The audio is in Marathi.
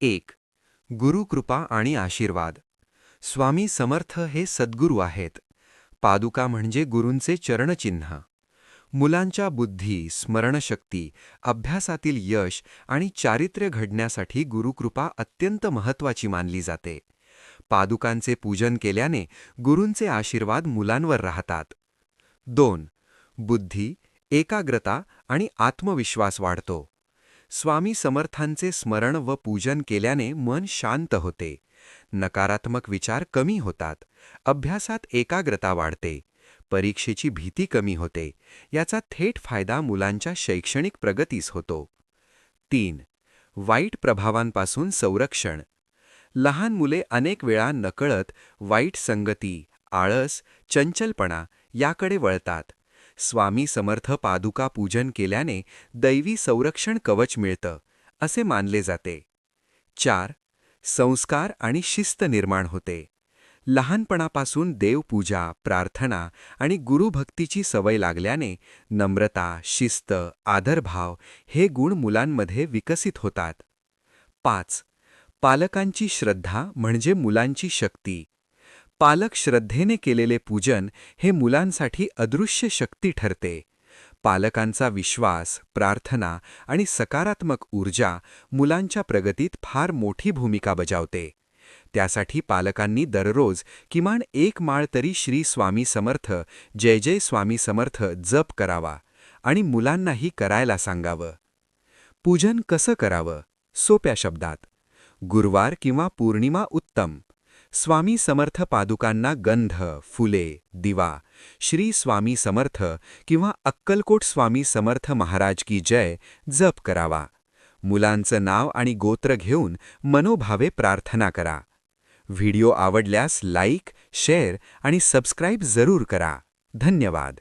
एक. गुरुकृपा आणि आशीर्वाद. स्वामी समर्थ हे सद्गुरू आहेत. पादुका म्हणजे गुरूंचे चरणचिन्ह. मुलांच्या बुद्धी स्मरणशक्ती अभ्यासातील यश आणि चारित्र्य घडण्यासाठी गुरुकृपा अत्यंत महत्वाची मानली जाते. पादुकांचे पूजन केल्याने गुरूंचे आशीर्वाद मुलांवर राहतात. दोन. बुद्धी एकाग्रता आणि आत्मविश्वास वाढतो. स्वामी समर्थांचे स्मरण व पूजन केल्याने मन शांत होते. नकारात्मक विचार कमी होतात. अभ्यासात एकाग्रता वाढते. परीक्षेची भीती कमी होते. याचा थेट फायदा मुलांच्या शैक्षणिक प्रगतीस होतो. तीन. वाईट प्रभावांपासून संरक्षण. लहान मुले अनेक वेळा नकळत वाईट संगती आळस चंचलपणा याकडे वळतात. स्वामी समर्थ पादुका पूजन केल्याने दैवी संरक्षण कवच मिळतं असे मानले जाते. चार. संस्कार आणि शिस्त निर्माण होते. लहानपणापासून देवपूजा प्रार्थना आणि गुरुभक्तीची सवय लागल्याने नम्रता शिस्त आदरभाव हे गुण मुलांमध्ये विकसित होतात. पाच. पालकांची श्रद्धा म्हणजे मुलांची शक्ती. पालक श्रद्धेने केलेले पूजन हे मुलांसाठी अदृश्य शक्ती ठरते. पालकांचा विश्वास प्रार्थना आणि सकारात्मक ऊर्जा मुलांच्या प्रगतीत फार मोठी भूमिका बजावते. त्यासाठी पालकांनी दररोज किमान एक माळ तरी श्री स्वामी समर्थ जय जय स्वामी समर्थ जप करावा आणि मुलांनाही करायला सांगावं. पूजन कसं करावं? सोप्या शब्दात गुरुवार किंवा पौर्णिमा उत्तम. स्वामी समर्थ पादुकांना गंध फुले दिवा श्री स्वामी समर्थ किंवा अक्कलकोट स्वामी समर्थ महाराज की जय जप करावा. मुलांचं नाव आणि गोत्र घेऊन मनोभावे प्रार्थना करा. व्हिडिओ आवडल्यास लाईक शेअर आणि सबस्क्राईब जरूर करा. धन्यवाद.